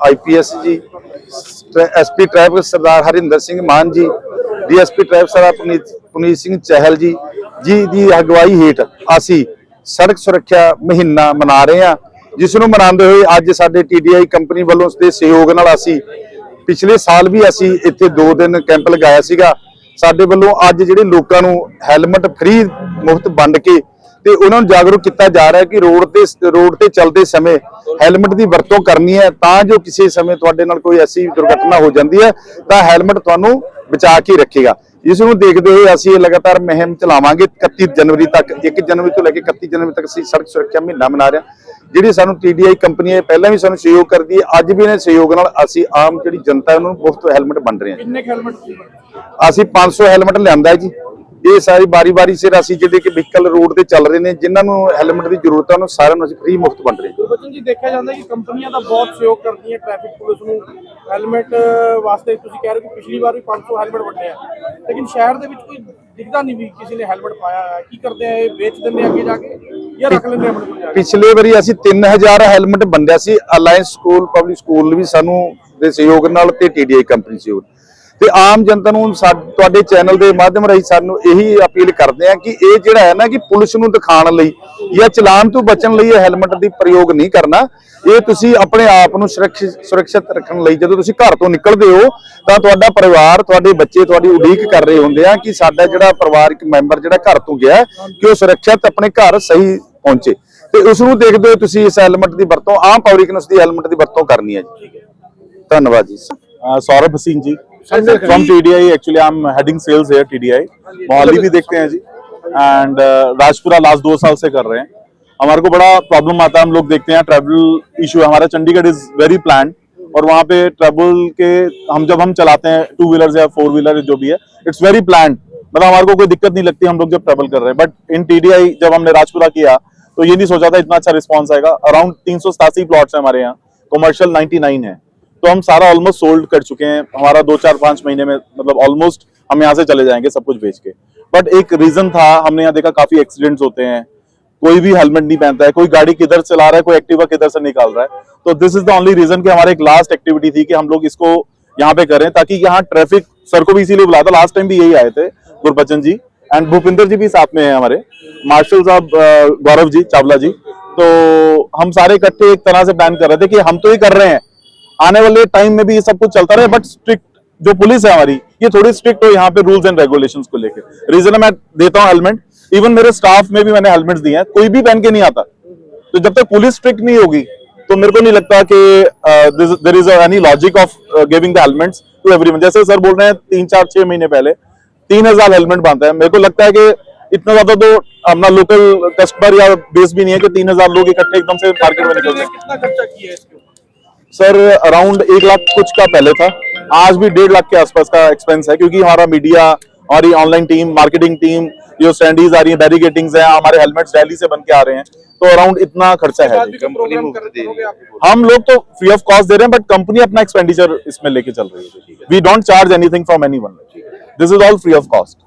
IPS ji SP traffic Sardar Harinder Singh Mann ji DSP traffic Sardar Puneet Puneet Singh Chahal ji ji ਦੀ ਅਗਵਾਈ ਹੇਠ ਅਸੀਂ ਸੜਕ ਸੁਰੱਖਿਆ ਮਹੀਨਾ ਮਨਾ ਰਹੇ ਹਾਂ। ਜਿਸ ਨੂੰ ਮਨਾਉਂਦੇ ਹੋਏ ਅੱਜ ਸਾਡੇ ਟੀਡੀਆਈ ਕੰਪਨੀ ਵੱਲੋਂ ਉਸ ਦੇ ਸਹਿਯੋਗ ਨਾਲ ਅਸੀਂ ਪਿਛਲੇ ਸਾਲ ਵੀ ਅਸੀਂ ਇੱਥੇ 2 ਦਿਨ ਕੈਂਪ ਲਗਾਇਆ ਸੀਗਾ। ਸਾਡੇ ਵੱਲੋਂ ਅੱਜ ਜਿਹੜੇ ਲੋਕਾਂ ਨੂੰ ਹੈਲਮਟ ਫ੍ਰੀ ਮੁਫਤ ਵੰਡ ਕੇ ਤੇ ਉਹਨਾਂ ਨੂੰ ਜਾਗਰੂਕ ਕੀਤਾ ਜਾ ਰਿਹਾ ਕਿ ਰੋਡ ਤੇ ਰੋਡ ਤੇ ਚੱਲਦੇ ਸਮੇਂ ਹੈਲਮਟ ਦੀ ਵਰਤੋਂ ਕਰਨੀ ਹੈ ਤਾਂ ਜੋ ਕਿਸੇ ਸਮੇਂ ਤੁਹਾਡੇ ਨਾਲ ਕੋਈ ਐਸੀ ਦੁਰਘਟਨਾ ਹੋ ਜਾਂਦੀ ਹੈ ਤਾਂ ਹੈਲਮਟ ਤੁਹਾਨੂੰ ਬਚਾ ਕੇ ਰੱਖੇਗਾ। ਇਸ ਨੂੰ ਦੇਖਦੇ ਹੋਏ ਅਸੀਂ ਇਹ ਲਗਾਤਾਰ ਮੁਹਿੰਮ ਚਲਾਵਾਂਗੇ। 31 ਜਨਵਰੀ ਤੱਕ 1 ਜਨਵਰੀ ਤੋਂ ਲੈ ਕੇ 31 ਜਨਵਰੀ ਤੱਕ ਅਸੀਂ ਸੜਕ ਸੁਰੱਖਿਆ ਮਹੀਨਾ ਮਨਾ ਰਹੇ ਹਾਂ। ਜਿਹੜੀ ਸਾਨੂੰ ਟੀਡੀਆਈ ਕੰਪਨੀ ਹੈ ਪਹਿਲਾਂ ਵੀ ਸਾਨੂੰ ਸਹਿਯੋਗ ਕਰਦੀ ਹੈ ਅੱਜ ਵੀ ਇਹਨਾਂ ਸਹਿਯੋਗ ਨਾਲ ਅਸੀਂ ਆਮ ਜਿਹੜੀ ਜਨਤਾ ਨੂੰ ਮੁਫਤ ਹੈਲਮਟ ਵੰਡ ਰਹੇ ਹਾਂ। ਕਿੰਨੇ ਹੈਲਮਟ ਅਸੀਂ 500 ਹੈਲਮਟ ਲਿਆਂਦਾ ਜੀ। ਇਹ ਸਾਰੀ ਬਾਰੀ-ਬਾਰੀ ਸਿਰ ਅਸੀਂ ਜਿਹੜੇ ਕਿ ਵਹੀਕਲ ਰੋਡ ਤੇ ਚੱਲ ਰਹੇ ਨੇ ਜਿਨ੍ਹਾਂ ਨੂੰ ਹੈਲਮਟ ਦੀ ਜ਼ਰੂਰਤ ਹੈ ਉਹਨਾਂ ਸਾਰਿਆਂ ਨੂੰ ਅਸੀਂ ਫ੍ਰੀ ਮੁਫਤ ਵੰਡ ਰਹੇ ਹਾਂ। ਬਚਨ ਜੀ ਦੇਖਿਆ ਜਾਂਦਾ ਕਿ ਕੰਪਨੀਆਂ ਦਾ ਬਹੁਤ ਸਹਿਯੋਗ ਕਰਦੀਆਂ ਟ੍ਰੈਫਿਕ ਪੁਲਿਸ ਨੂੰ। ਹੈਲਮਟ ਵਾਸਤੇ ਤੁਸੀਂ ਕਹਿ ਰਹੇ ਹੋ ਕਿ ਪਿਛਲੀ ਵਾਰ ਵੀ 500 ਹੈਲਮਟ ਵੰਡੇ ਆ ਲੇਕਿਨ ਸ਼ਹਿਰ ਦੇ ਵਿੱਚ ਕੋਈ ਦਿਖਦਾ ਨਹੀਂ ਵੀ ਕਿਸੇ ਨੇ ਹੈਲਮਟ ਪਾਇਆ ਹੈ ਕੀ ਕਰਦੇ ਆ ਇਹ ਵੇਚ ਦਿੰਦੇ ਅੱਗੇ ਜਾ ਕੇ ਜਾਂ ਰੱਖ ਲੈਂਦੇ ਆ ਆਪਣੇ ਕੋਲ ਜਾ ਕੇ? ਪਿਛਲੇ ਵਾਰੀ ਅਸੀਂ 3000 ਹੈਲਮਟ ਵੰਡਿਆ ਸੀ। ਅਲਾਈਅੰਸ ਸਕੂਲ ਪਬਲਿਕ ਸਕੂਲ ਵੀ ਸਾਨੂੰ ਦੇ ਸਹਿਯੋਗ ਨਾਲ ਤੇ ਟੀਡੀਆਈ ਕੰਪਨੀ ਸਹਿਯੋਗ ਤੇ ਆਮ ਜਨਤਾ ਨੂੰ ਤੁਹਾਡੇ ਚੈਨਲ ਦੇ ਮਾਧਿਅਮ ਰਾਹੀਂ ਸਾਨੂੰ ਇਹੀ ਅਪੀਲ ਕਰਦੇ ਆ ਕਿ ਇਹ ਜਿਹੜਾ ਹੈ ਨਾ ਕਿ ਪੁਲਿਸ ਨੂੰ ਦਿਖਾਣ ਲਈ ਜਾਂ ਚਲਾਨ ਤੋਂ ਬਚਣ ਲਈ ਇਹ ਹੈਲਮਟ ਦੀ ਪ੍ਰਯੋਗ ਨਹੀਂ ਕਰਨਾ। ਇਹ ਤੁਸੀਂ ਆਪਣੇ ਆਪ ਨੂੰ ਸੁਰੱਖਿਅਤ ਸੁਰੱਖਿਅਤ ਰੱਖਣ ਲਈ ਜਦੋਂ ਤੁਸੀਂ ਘਰ ਤੋਂ ਨਿਕਲਦੇ ਹੋ, ਤਾਂ ਤੁਹਾਡਾ ਪਰਿਵਾਰ, ਤੁਹਾਡੇ ਬੱਚੇ, ਤੁਹਾਡੀ ਉਡੀਕ ਕਰ ਰਹੇ ਹੁੰਦੇ ਆ ਕਿ ਸਾਡਾ ਜਿਹੜਾ ਪਰਿਵਾਰਿਕ ਮੈਂਬਰ ਜਿਹੜਾ ਘਰ ਤੋਂ ਗਿਆ ਕਿ ਉਹ ਸੁਰੱਖਿਅਤ ਆਪਣੇ ਘਰ ਸਹੀ ਪਹੁੰਚੇ। ਤੇ ਉਸ ਨੂੰ ਦੇਖਦੇ ਹੋ ਤੁਸੀਂ ਇਸ ਹੈਲਮਟ ਦੀ ਵਰਤੋਂ, ਆਮ ਪਬਲਿਕ ਨੂੰ ਇਸ ਦੀ ਹੈਲਮਟ ਦੀ ਵਰਤੋਂ ਕਰਨੀ ਹੈ ਜੀ। ਧੰਨਵਾਦ ਜੀ। Saurabh Singh ji. From TDI actually I am heading sales here TDI Mohali भी देखते हैं जी एंड राजपुरा लास्ट दो साल से कर रहे हैं हमारे को बड़ा प्रॉब्लम आता है हम लोग देखते हैं ट्रैवल इशू है हमारा चंडीगढ़ इज़ वेरी प्लान और वहाँ पे ट्रैवल के हम जब हम चलाते हैं टू व्हीलर या फोर व्हीलर जो भी है इट्स वेरी प्लान मतलब हमारे को कोई दिक्कत नहीं लगती हम लोग जब ट्रैवल कर रहे हैं बट इन टीडीआई जब हमने राजपुरा किया तो ये नहीं सोचा था इतना अच्छा रिस्पॉन्स आएगा अराउंड तीन सौ सतासी प्लॉट्स है हमारे यहाँ कमर्शियल 99 है तो हम सारा ऑलमोस्ट सोल्ड कर चुके हैं। हमारा दो चार पाँच महीने में मतलब ऑलमोस्ट हम यहाँ से चले जाएँगे सब कुछ बेच के। बट एक रीजन था, हमने यहाँ देखा काफ़ी एक्सीडेंट्स होते हैं। कोई भी हेलमेट नहीं पहनता है, कोई गाड़ी किधर चला रहा है, कोई एक्टिवा किधर से निकाल रहा है। तो this is the only reason कि हमारे एक लास्ट एक्टिविटी थी कि हम लोग इसको यहाँ पे करें, ताकि यहाँ ट्रैफ़िक सर को भी इसीलिए बुलाया था लास्ट टाइम भी यही आए थे, गुरबचन जी। एंड भूपिंदर जी भी साथ में है हमारे। मार्शल साहब गौरव जी, चावला जी। तो हम सारे इकट्ठे एक तरह से प्लान कर रहे थे कि हम तो ये कर रहे हैं आने वाले टाइम में भी ये सब कुछ चलता रहे बट स्ट्रिक्ट जो पुलिस है हमारी, ये थोड़ी स्ट्रिक्ट हो यहाँ पे रूल्स एंड रेगुलेशंस को लेकर रीजन मैं देता हूँ हेलमेट इवन मेरे स्टाफ में भी मैंने हेलमेट्स दिए हैं, कोई भी पहन के नहीं आता। तो जब तक पुलिस स्ट्रिक्ट नहीं होगी तो मेरे को नहीं लगता कि there is any logic of giving the helmets to everyone जैसे सर बोल रहे हैं, तीन, चार, छह महीने पहले, तीन हज़ार हेलमेट बांधता है। मेरे को लगता है कि इतना ज़्यादा तो अपना लोकल कस्टमर या बेस भी नहीं है कि तीन हज़ार लोग इकट्ठे एकदम से मार्केट में निकल जाए। सर अराउंड एक लाख कुछ का पहले था। आज भी डेढ़ लाख के आसपास का एक्सपेंस है क्योंकि हमारा मीडिया हमारी ऑनलाइन टीम मार्केटिंग टीम जो स्टैंडीज आ रही है बैरिगेटिंग्स है हमारे हेलमेट्स दिल्ली से बन के आ रहे हैं। तो अराउंड इतना खर्चा है। हम लोग तो फ्री ऑफ़ कॉस्ट दे रहे हैं बट कंपनी अपना एक्सपेंडिचर इसमें लेके चल रही है। We don't charge anything from anyone this is all free of cost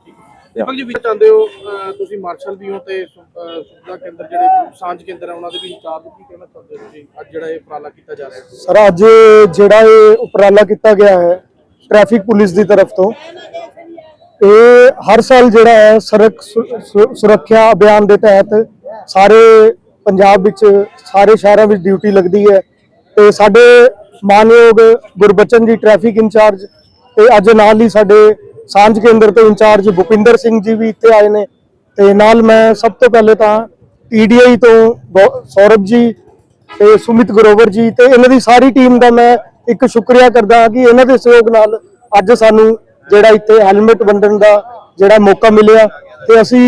Deepak ji ਵੀ ਚਾਹੁੰਦੇ ਹੋ ਤੁਸੀਂ ਮਾਰਸ਼ਲ ਵੀ ਹੋ ਤੇ ਸੁਵਿਧਾ ਕੇਂਦਰ ਜਿਹੜੇ ਸਾਂਝ ਕੇਂਦਰ ਹੈ ਉਹਨਾਂ ਦੇ ਵੀ ਇੰਚਾਰਜ ਕੀ ਕਹਿਣਾ ਚਾਹੁੰਦੇ ਹੋ ਤੁਸੀਂ ਅੱਜ ਜਿਹੜਾ ਇਹ ਉਪਰਾਲਾ ਕੀਤਾ ਜਾ ਰਿਹਾ ਹੈ। ਸਰ ਅੱਜ ਜਿਹੜਾ ਇਹ ਉਪਰਾਲਾ ਕੀਤਾ ਗਿਆ ਹੈ ਟ੍ਰੈਫਿਕ ਪੁਲਿਸ ਦੀ ਤਰਫ ਤੋਂ ਇਹ ਹਰ ਸਾਲ ਜਿਹੜਾ ਹੈ ਸੜਕ ਸੁਰੱਖਿਆ ਅਭਿਆਨ ਦੇ ਤਹਿਤ ਸਾਰੇ ਪੰਜਾਬ ਵਿੱਚ ਸਾਰੇ ਸ਼ਹਿਰਾਂ ਵਿੱਚ ਡਿਊਟੀ ਲੱਗਦੀ ਹੈ ਤੇ ਸਾਡੇ ਮਾਨਯੋਗ ਗੁਰਬਚਨ ਜੀ ਟ੍ਰੈਫਿਕ ਇੰਚਾਰਜ ਤੇ ਅੱਜ ਨਾਲ ਹੀ ਸਾਡੇ ਸਾਂਝ ਕੇਂਦਰ ਤੋਂ ਇੰਚਾਰਜ ਭੁਪਿੰਦਰ ਸਿੰਘ ਜੀ ਵੀ ਇੱਥੇ ਆਏ ਨੇ ਤੇ ਨਾਲ ਮੈਂ ਸਭ ਤੋਂ ਪਹਿਲੇ ਤਾਂ ਟੀਡੀਆਈ ਤੋਂ ਗੌ- ਸੌਰਭ ਜੀ ਤੇ ਸੁਮਿਤ ਗਰੋਵਰ ਜੀ ਤੇ ਇਹਨਾਂ ਦੀ ਸਾਰੀ ਟੀਮ ਦਾ ਮੈਂ ਇੱਕ ਸ਼ੁਕਰੀਆ ਕਰਦਾ ਹਾਂ ਕਿ ਇਹਨਾਂ ਦੇ ਸਹਿਯੋਗ ਨਾਲ ਅੱਜ ਸਾਨੂੰ ਜਿਹੜਾ ਇੱਥੇ ਹੈਲਮਟ ਵੰਡਣ ਦਾ ਜਿਹੜਾ ਮੌਕਾ ਮਿਲਿਆ ਤੇ ਅਸੀਂ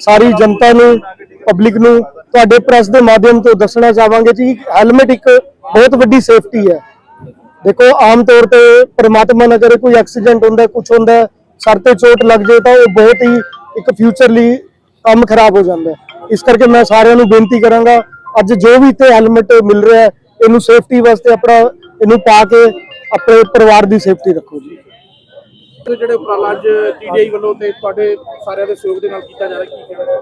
ਸਾਰੀ ਜਨਤਾ ਨੂੰ, ਪਬਲਿਕ ਨੂੰ ਤੁਹਾਡੇ ਪ੍ਰੈਸ ਦੇ ਮਾਧਿਅਮ ਤੋਂ ਦੱਸਣਾ ਚਾਹਾਂਗੇ ਜੀ ਹੈਲਮਟ ਇੱਕ ਬਹੁਤ ਵੱਡੀ ਸੇਫਟੀ ਹੈ। ਦੇਖੋ, ਆਮ ਤੌਰ ਤੇ ਪਰਮਾਤਮਾ ਨਾ ਕਰੇ ਕੋਈ ਐਕਸੀਡੈਂਟ ਹੁੰਦਾ ਕੁਝ ਹੁੰਦਾ ਸਰ ਤੇ ਚੋਟ ਲੱਗ ਜਾਏ ਤਾਂ ਉਹ ਬਹੁਤ ਹੀ ਇੱਕ ਫਿਊਚਰ ਲਈ ਕੰਮ ਖਰਾਬ ਹੋ ਜਾਂਦਾ ਇਸ ਕਰਕੇ ਮੈਂ ਸਾਰਿਆਂ ਨੂੰ ਬੇਨਤੀ ਕਰਾਂਗਾ ਅੱਜ ਜੋ ਵੀ ਤੇ ਹੈਲਮਟ ਮਿਲ ਰਿਹਾ ਇਹਨੂੰ ਸੇਫਟੀ ਵਾਸਤੇ ਆਪਣਾ ਇਹਨੂੰ ਪਾ ਕੇ ਆਪਣੇ ਪਰਿਵਾਰ ਦੀ ਸੇਫਟੀ ਰੱਖੋ ਜੀ। ਤੇ ਜਿਹੜੇ ਉਪਰਾਲਾ ਅੱਜ ਟੀਡੀਆਈ ਵੱਲੋਂ ਤੇ ਤੁਹਾਡੇ ਸਾਰਿਆਂ ਦੇ ਸਹਿਯੋਗ ਦੇ ਨਾਲ ਕੀਤਾ ਜਾ ਰਿਹਾ ਕੀ ਕਹਿਣਾ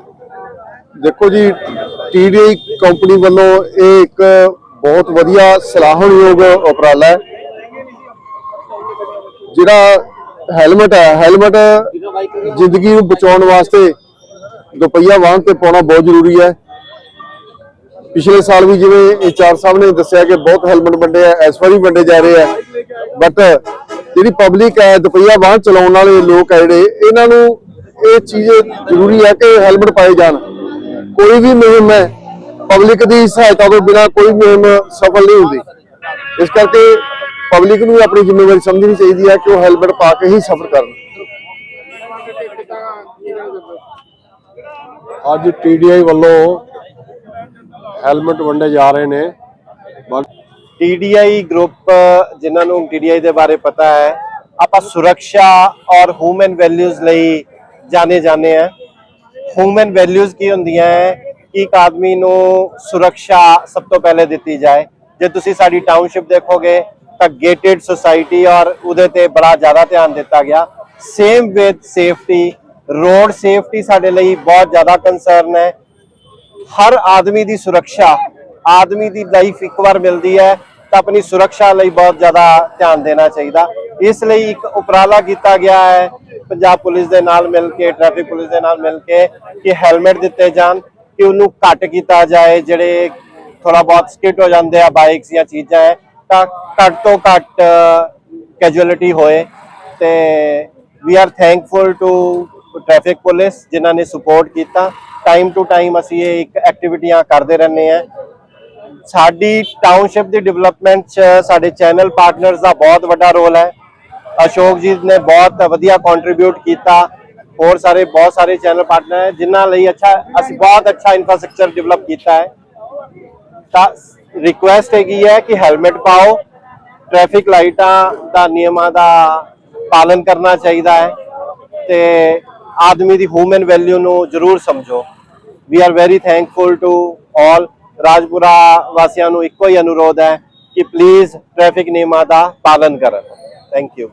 ਦੇਖੋ ਜੀ ਟੀਡੀਆਈ ਕੰਪਨੀ ਵੱਲੋਂ ਇਹ ਇੱਕ ਬਹੁਤ ਵਧੀਆ ਸਲਾਹਣਯੋਗ ਉਪਰਾਲਾ ਹੈ। ਜਿਹੜਾ ਹੈਲਮਟ ਹੈ, ਹੈਲਮਟ ਜ਼ਿੰਦਗੀ ਨੂੰ ਬਚਾਉਣ ਵਾਸਤੇ ਦੁਪਹੀਆ ਵਾਹਨ ਤੇ ਪਾਉਣਾ ਬਹੁਤ ਜ਼ਰੂਰੀ ਹੈ। ਪਿਛਲੇ ਸਾਲ ਵੀ ਜਿਵੇਂ ਇੰਚਾਰਜ ਸਾਹਿਬ ਨੇ ਦੱਸਿਆ ਕਿ ਬਹੁਤ ਹੈਲਮਟ ਵੰਡੇ ਆ, ਇਸ ਵੀ ਵੰਡੇ ਜਾ ਰਹੇ ਆ। ਬਟ ਜਿਹੜੀ ਪਬਲਿਕ ਹੈ, ਦੁਪਹੀਆ ਵਾਹਨ ਚਲਾਉਣ ਵਾਲੇ ਲੋਕ ਹੈ ਜਿਹੜੇ, ਇਹਨਾਂ ਨੂੰ ਇਹ ਚੀਜ਼ ਜ਼ਰੂਰੀ ਹੈ ਕਿ ਹੈਲਮਟ ਪਾਏ ਜਾਣ। ਕੋਈ ਵੀ ਮੁਹਿੰਮ ਹੈ ਪਬਲਿਕ ਦੀ ਸਹਾਇਤਾ ਤੋਂ ਬਿਨਾ ਕੋਈ ਮੁਹਿੰਮ ਸਫਲ ਨਹੀਂ ਹੁੰਦੀ। ਇਸ ਕਰਕੇ ਪਬਲਿਕ ਨੂੰ ਆਪਣੀ ਜ਼ਿੰਮੇਵਾਰੀ ਸਮਝਣੀ ਚਾਹੀਦੀ ਹੈ ਕਿ ਉਹ ਹੈਲਮਟ ਪਾ ਕੇ ਹੀ ਸਫ਼ਰ ਕਰਨ। ਅੱਜ ਟੀਡੀਆਈ ਵੱਲੋਂ ਹੈਲਮਟ ਵੰਡੇ ਜਾ ਰਹੇ ਨੇ। ਟੀਡੀਆਈ ਗਰੁੱਪ ਜਿਨ੍ਹਾਂ ਨੂੰ ਟੀਡੀਆਈ ਦੇ ਬਾਰੇ ਪਤਾ ਹੈ ਆਪਾਂ ਸੁਰੱਖਿਆ ਔਰ ਹਿਊਮਨ ਵੈਲਿਊਜ਼ ਲਈ ਜਾਣੇ ਜਾਂਦੇ ਆ। ਹਿਊਮਨ ਵੈਲਿਊਜ਼ ਕੀ ਹੁੰਦੀਆਂ ਹੈ? ਕਿ ਇੱਕ ਆਦਮੀ ਨੂੰ ਸੁਰੱਖਿਆ ਸਭ ਤੋਂ ਪਹਿਲੇ ਦਿੱਤੀ ਜਾਏ। ਜੇ ਤੁਸੀਂ ਸਾਡੀ ਟਾਊਨਸ਼ਿਪ ਦੇਖੋਗੇ ਤਾਂ ਗੇਟਡ ਸੁਸਾਇਟੀ ਔਰ ਉਹਦੇ ਤੇ ਬੜਾ ਜ਼ਿਆਦਾ ਧਿਆਨ ਦਿੱਤਾ ਗਿਆ। Same with safety road safety ਸਾਡੇ ਲਈ ਬਹੁਤ ਜ਼ਿਆਦਾ ਕੰਸਰਨ ਹੈ। ਹਰ ਆਦਮੀ ਦੀ ਸੁਰੱਖਿਆ, ਆਦਮੀ ਦੀ ਲਾਈਫ ਇੱਕ ਵਾਰ ਮਿਲਦੀ ਹੈ ਤਾਂ ਆਪਣੀ ਸੁਰੱਖਿਆ ਲਈ ਬਹੁਤ ਜ਼ਿਆਦਾ ਧਿਆਨ ਦੇਣਾ ਚਾਹੀਦਾ। ਇਸ ਲਈ ਇੱਕ ਉਪਰਾਲਾ ਕੀਤਾ ਗਿਆ ਹੈ ਪੰਜਾਬ ਪੁਲਿਸ ਦੇ ਨਾਲ ਮਿਲ ਕੇ ਟ੍ਰੈਫਿਕ ਪੁਲਿਸ ਦੇ ਨਾਲ ਮਿਲ ਕੇ ਕਿ ਹੈਲਮਟ ਦਿੱਤੇ ਜਾਣ, ਕਿ ਉਹਨੂੰ ਘੱਟ ਕੀਤਾ ਜਾਏ, ਜਿਹੜੇ ਥੋੜਾ ਬਹੁਤ ਸਕਿਟ ਹੋ ਜਾਂਦੇ ਆ ਬਾਈਕਸ ਜਾਂ ਚੀਜ਼ਾਂ ਹੈ ਤਾਂ ਘੱਟ ਤੋਂ ਘੱਟ ਕੈਜੁਅਲਿਟੀ ਹੋਏ ਤੇ we are thankful to traffic police ਜਿਨ੍ਹਾਂ ਨੇ ਸਪੋਰਟ ਕੀਤਾ। ਟਾਈਮ ਟੂ ਟਾਈਮ ਅਸੀਂ ਇਹ ਇੱਕ ਐਕਟੀਵਿਟੀਆਂ ਕਰਦੇ ਰਹਿੰਦੇ ਆ ਸਾਡੀ ਟਾਊਨਸ਼ਿਪ ਦੀ ਡਿਵੈਲਪਮੈਂਟ 'ਚ ਸਾਡੇ ਚੈਨਲ ਪਾਰਟਨਰਸ ਦਾ ਬਹੁਤ ਵੱਡਾ ਰੋਲ ਹੈ। ਅਸ਼ੋਕ ਜੀ ਨੇ ਬਹੁਤ ਵਧੀਆ ਕੰਟਰੀਬਿਊਟ ਕੀਤਾ। ਹੋਰ ਸਾਰੇ, ਬਹੁਤ ਸਾਰੇ ਚੈਨਲ ਪਾਰਟਨਰ ਹੈ, ਜਿਨ੍ਹਾਂ ਲਈ ਅੱਛਾ, ਅਸੀਂ ਬਹੁਤ ਅੱਛਾ ਇਨਫਰਾਸਟ੍ਰਕਚਰ ਡਿਵੈਲਪ ਕੀਤਾ ਹੈ। ਤਾਂ ਰਿਕੁਐਸਟ ਹੈਗੀ ਹੈ ਕਿ ਹੈਲਮਟ ਪਾਓ। ਟ੍ਰੈਫਿਕ ਲਾਈਟਾਂ ਦਾ ਨਿਯਮਾਂ ਦਾ ਪਾਲਨ ਕਰਨਾ ਚਾਹੀਦਾ ਹੈ ਤੇ ਆਦਮੀ ਦੀ ਹਿਊਮਨ ਵੈਲਿਊ ਨੂੰ ਜ਼ਰੂਰ ਸਮਝੋ। We are very thankful to all Rajpura ਵਾਸੀਆਂ ਨੂੰ ਇੱਕੋ ਹੀ ਅਨੁਰੋਧ ਹੈ ਕਿ ਪਲੀਜ਼ ਟ੍ਰੈਫਿਕ ਨਿਯਮਾਂ ਦਾ ਪਾਲਨ ਕਰਨ। Thank you